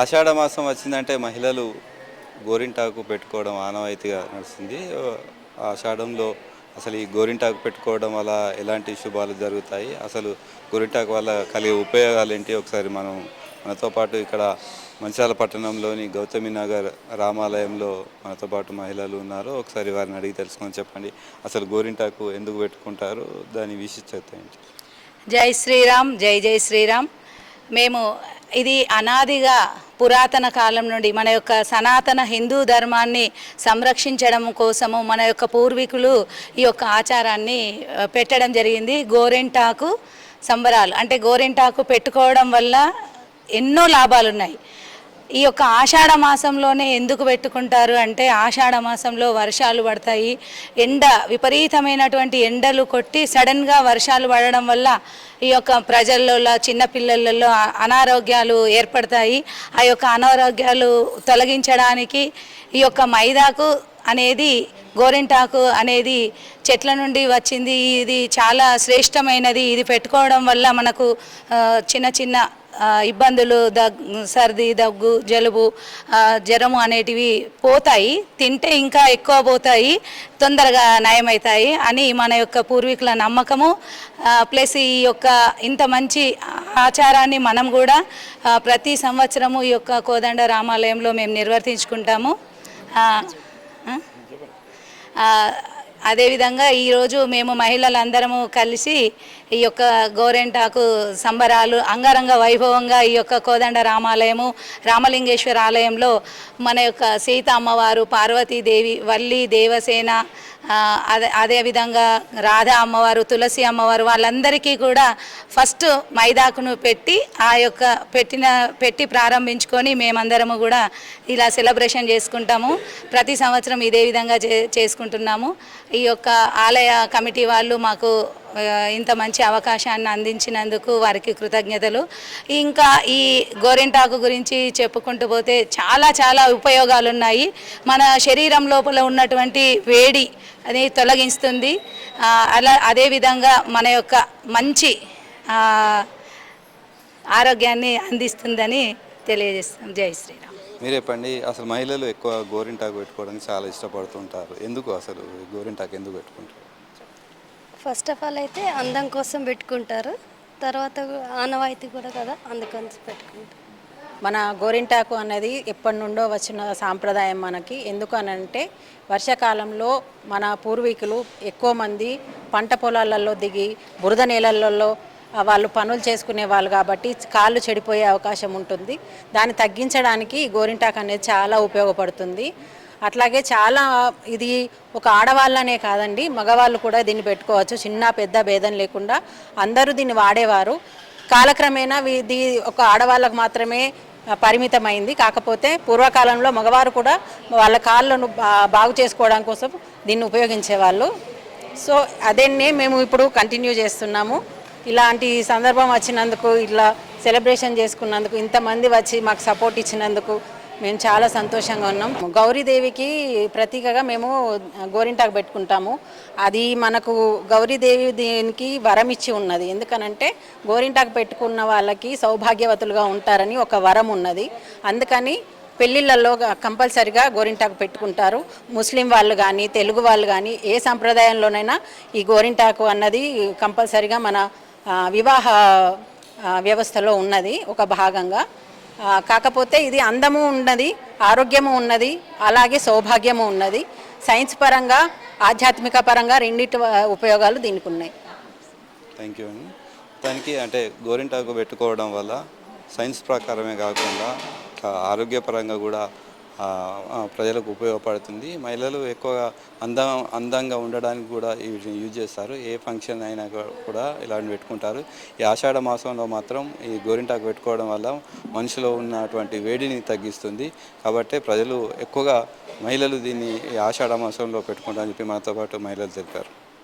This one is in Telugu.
ఆషాఢ మాసం వచ్చిందంటే మహిళలు గోరింటాకు పెట్టుకోవడం ఆనవాయితీగా నడుస్తుంది. ఆషాఢంలో అసలు ఈ గోరింటాకు పెట్టుకోవడం వల్ల ఎలాంటి శుభాలు జరుగుతాయి? అసలు గోరింటాకు వల్ల కలిగే ఉపయోగాలు ఏంటి? ఒకసారి మనం మనతో పాటు ఇక్కడ మంచాల పట్టణంలోని గౌతమి నగర్ రామాలయంలో మనతో పాటు మహిళలు ఉన్నారు. ఒకసారి వారిని అడిగి తెలుసుకొని చెప్పండి. అసలు గోరింటాకు ఎందుకు పెట్టుకుంటారు? దాని విశిష్టత ఏంటి? జై శ్రీరామ్ జై జై శ్రీరామ్. మేము ఇది అనాదిగా పురాతన కాలం నుండి మన యొక్క సనాతన హిందూ ధర్మాన్ని సంరక్షించడం కోసము మన యొక్క పూర్వీకులు ఈ యొక్క ఆచారాన్ని పెట్టడం జరిగింది. గోరెంటాకు సంబరాలు. అంటే గోరెంటాకు పెట్టుకోవడం వల్ల ఎన్నో లాభాలు ఉన్నాయి ఈ యొక్క ఆషాఢ మాసంలోనే ఎందుకు పెట్టుకుంటారు అంటే ఆషాఢ మాసంలో వర్షాలు పడతాయి. ఎండ విపరీతమైనటువంటి ఎండలు కొట్టి సడన్గా వర్షాలు పడడం వల్ల ఈ యొక్క ప్రజలలో చిన్నపిల్లలలో అనారోగ్యాలు ఏర్పడతాయి. ఆ యొక్క అనారోగ్యాలు తొలగించడానికి ఈ యొక్క మైదాకు అనేది గోరింటాకు అనేది చెట్ల నుండి వచ్చింది. ఇది చాలా శ్రేష్టమైనది. ఇది పెట్టుకోవడం వల్ల మనకు చిన్న చిన్న ఇబ్బందులు దగ్ సర్ది దగ్గు జలుబు జ్వరము అనేటివి పోతాయి తింటే ఇంకా ఎక్కువ పోతాయి తొందరగా నయమవుతాయి అని మన యొక్క పూర్వీకుల నమ్మకము. ప్లస్ ఈ యొక్క ఇంత మంచి ఆచారాన్ని మనం కూడా ప్రతి సంవత్సరము ఈ యొక్క కోదండ రామాలయంలో మేము నిర్వర్తించుకుంటాము. అదేవిధంగా ఈరోజు మేము మహిళలందరము కలిసి ఈ యొక్క గోరెంటాకు సంబరాలు అంగరంగ వైభవంగా ఈ యొక్క కోదండ రామాలయము రామలింగేశ్వర ఆలయంలో మన యొక్క సీత అమ్మవారు పార్వతీదేవి వల్లి దేవసేన అదే అదేవిధంగా రాధా అమ్మవారు తులసి అమ్మవారు వాళ్ళందరికీ కూడా ఫస్ట్ మైదాకును పెట్టి ఆ యొక్క పెట్టిన పెట్టి ప్రారంభించుకొని మేమందరము కూడా ఇలా సెలబ్రేషన్ చేసుకుంటాము. ప్రతి సంవత్సరం ఇదే విధంగా చే చేసుకుంటున్నాము. ఈ యొక్క ఆలయ కమిటీ వాళ్ళు మాకు ఇంత మంచి అవకాశాన్ని అందించినందుకు వారికి కృతజ్ఞతలు. ఇంకా ఈ గోరింటాకు గురించి చెప్పుకుంటూ పోతే చాలా చాలా ఉపయోగాలు ఉన్నాయి మన శరీరం లోపల ఉన్నటువంటి వేడి అది తొలగిస్తుంది. అలా అదేవిధంగా మన యొక్క మంచి ఆరోగ్యాన్ని అందిస్తుందని తెలియజేస్తాం జై శ్రీరామ్. మీరు చెప్పండి అసలు మహిళలు ఎక్కువ గోరింటాకు పెట్టుకోవడానికి చాలా ఇష్టపడుతుంటారు. ఎందుకు అసలు గోరింటాకు ఎందుకు పెట్టుకుంటారు? ఫస్ట్ ఆఫ్ ఆల్ అయితే అందం కోసం పెట్టుకుంటారు. తర్వాత ఆనవాయితీ కూడా కదా అందుకని పెట్టుకుంటారు. మన గోరింటాకు అనేది ఎప్పటి నుండో వచ్చిన సాంప్రదాయం మనకి. ఎందుకు అనంటే వర్షాకాలంలో మన పూర్వీకులు ఎక్కువ మంది పంట పొలాలలో దిగి బురద నేలలలో వాళ్ళు పనులు చేసుకునే వాళ్ళు కాబట్టి కాళ్ళు చెడిపోయే అవకాశం ఉంటుంది. దాన్ని తగ్గించడానికి గోరింటాక్ గోరింటాకు అనేది చాలా ఉపయోగపడుతుంది. అట్లాగే చాలా ఇది ఒక ఆడవాళ్ళనే కాదండి మగవాళ్ళు కూడా దీన్ని పెట్టుకోవచ్చు. చిన్న పెద్ద భేదం లేకుండా అందరూ దీన్ని వాడేవారు. కాలక్రమేణా వీ- ఇది ఒక ఆడవాళ్ళకు మాత్రమే పరిమితమైంది. కాకపోతే పూర్వకాలంలో మగవారు కూడా వాళ్ళ కాళ్ళను బాగు చేసుకోవడం కోసం దీన్ని ఉపయోగించేవాళ్ళు. సో అదేనే మేము ఇప్పుడు కంటిన్యూ చేస్తున్నాము. ఇలాంటి సందర్భం వచ్చినందుకు ఇట్లా సెలబ్రేషన్ చేసుకున్నందుకు ఇంతమంది వచ్చి మాకు సపోర్ట్ ఇచ్చినందుకు మేము చాలా సంతోషంగా ఉన్నాం. గౌరీదేవికి ప్రతీకగా మేము గోరింటాకు పెట్టుకుంటాము. అది మనకు గౌరీదేవి దీనికి వరం ఇచ్చి ఉన్నది. ఎందుకనంటే గోరింటాకు పెట్టుకున్న వాళ్ళకి సౌభాగ్యవతులుగా ఉంటారని ఒక వరం ఉన్నది. అందుకని పెళ్ళిళ్ళల్లో కంపల్సరిగా గోరింటాకు పెట్టుకుంటారు. ముస్లిం వాళ్ళు కానీ తెలుగు వాళ్ళు కానీ ఏ సంప్రదాయంలోనైనా ఈ గోరింటాకు అన్నది కంపల్సరిగా మన వివాహ వ్యవస్థలో ఉన్నది ఒక భాగంగా. కాకపోతే ఇది అందము ఉన్నది ఆరోగ్యము ఉన్నది అలాగే సౌభాగ్యము ఉన్నది. సైన్స్ పరంగా ఆధ్యాత్మిక పరంగా రెండింటి ఉపయోగాలు దీనికి ఉన్నాయి. థ్యాంక్ యూ అండి దానికి అంటే గోరింటాకు పెట్టుకోవడం వల్ల సైన్స్ ప్రకారమే కాకుండా ఆరోగ్యపరంగా కూడా ప్రజలకు ఉపయోగపడుతుంది. మహిళలు ఎక్కువగా అందం అందంగా ఉండడానికి కూడా వీటిని యూజ్ చేస్తారు. ఏ ఫంక్షన్ అయినా కూడా ఇలాంటి పెట్టుకుంటారు. ఈ ఆషాఢ మాసంలో మాత్రం ఈ గోరింటాకు పెట్టుకోవడం వల్ల మనిషిలో ఉన్నటువంటి వేడిని తగ్గిస్తుంది. కాబట్టి ప్రజలు ఎక్కువగా మహిళలు దీన్ని ఈ ఆషాఢ మాసంలో పెట్టుకుంటారని చెప్పి మనతో పాటు మహిళలు తెలిపారు.